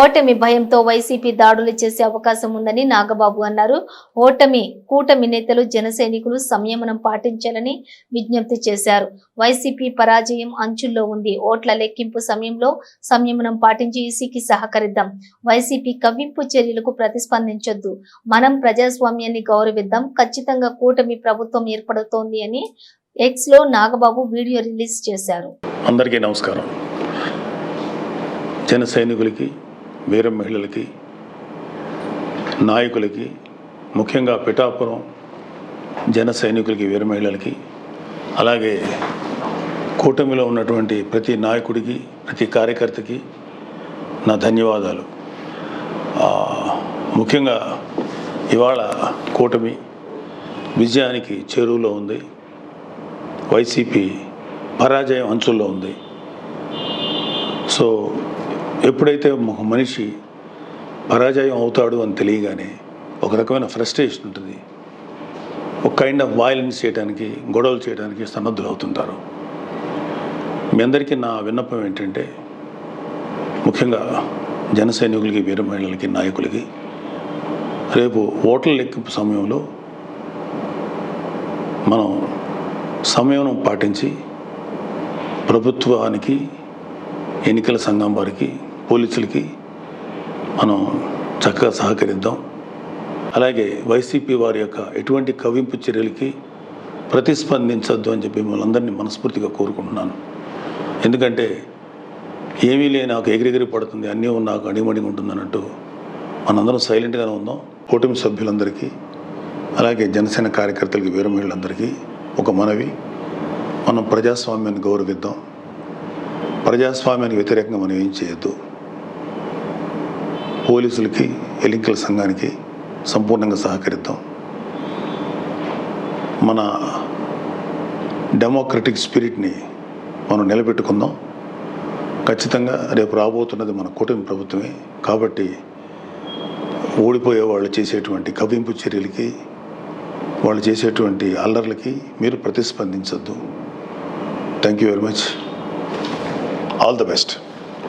ఓటమి భయంతో వైసీపీ దాడులు చేసే అవకాశం ఉందని నాగబాబు అన్నారు. ఓటమి కూటమి నేతలు జన సైనికులు సంయమనం పాటించాలని విజ్ఞప్తి చేశారు. వైసీపీ పరాజయం అంచుల్లో ఉంది. ఓట్ల లెక్కింపు సమయంలో సంయమనం పాటించి ఈసీకి సహకరిద్దాం. వైసీపీ కవ్వింపు చర్యలకు ప్రతిస్పందించొద్దు. మనం ప్రజాస్వామ్యాన్ని గౌరవిద్దాం. ఖచ్చితంగా కూటమి ప్రభుత్వం ఏర్పడుతోంది అని ఎక్స్లో నాగబాబు వీడియో రిలీజ్ చేశారు. అందరికీ నమస్కారం. జన సైనికులకి వీర మహిళలకి నాయకులకి ముఖ్యంగా పిఠాపురం జన సైనికులకి వీర మహిళలకి అలాగే కూటమిలో ఉన్నటువంటి ప్రతి నాయకుడికి ప్రతి కార్యకర్తకి నా ధన్యవాదాలు. ముఖ్యంగా ఇవాళ కూటమి విజయానికి చేరువలో ఉంది. వైసీపీ పరాజయం అంచుల్లో ఉంది. సో ఎప్పుడైతే ఒక మనిషి పరాజయం అవుతాడు అని తెలియగానే ఒక రకమైన ఫ్రస్ట్రేషన్ ఉంటుంది. ఒక కైండ్ ఆఫ్ వైలెన్స్ చేయడానికి గొడవలు చేయడానికి సన్నద్ధులు అవుతుంటారు. మీ అందరికీ నా విన్నపం ఏంటంటే ముఖ్యంగా జన సైనికులకి వీర మహిళలకి నాయకులకి రేపు ఓట్ల లెక్కింపు సమయంలో మనం సమయం పాటించి ప్రభుత్వానికి ఎన్నికల సంఘం వారికి పోలీసులకి మనం చక్కగా సహకరిద్దాం. అలాగే వైసీపీ వారి యొక్క ఎటువంటి కవింపు చర్యలకి ప్రతిస్పందించద్దు అని చెప్పి మిమ్మల్ని అందరినీ మనస్ఫూర్తిగా కోరుకుంటున్నాను. ఎందుకంటే ఏమీ లేని నాకు ఎగిరెగిరి పడుతుంది అన్నీ నాకు అడిమడిగా ఉంటుంది అన్నట్టు మనందరం సైలెంట్గానే ఉందాం కూటమి సభ్యులందరికీ అలాగే జనసేన కార్యకర్తలకి వీరమహిళలందరికీ ఒక మనవి. మనం ప్రజాస్వామ్యాన్ని గౌరవిద్దాం. ప్రజాస్వామ్యానికి వ్యతిరేకంగా మనం ఏం చేయొద్దు. పోలీసులకి ఎలింకల సంఘానికి సంపూర్ణంగా సహకరిద్దాం. మన డెమోక్రటిక్ స్పిరిట్ని మనం నిలబెట్టుకుందాం. ఖచ్చితంగా రేపు రాబోతున్నది మన కూటమి ప్రభుత్వమే. కాబట్టి ఓడిపోయే వాళ్ళు చేసేటువంటి కవింపు చర్యలకి వాళ్ళు చేసేటువంటి అల్లర్లకి మీరు ప్రతిస్పందించద్దు. Thank you very much all the best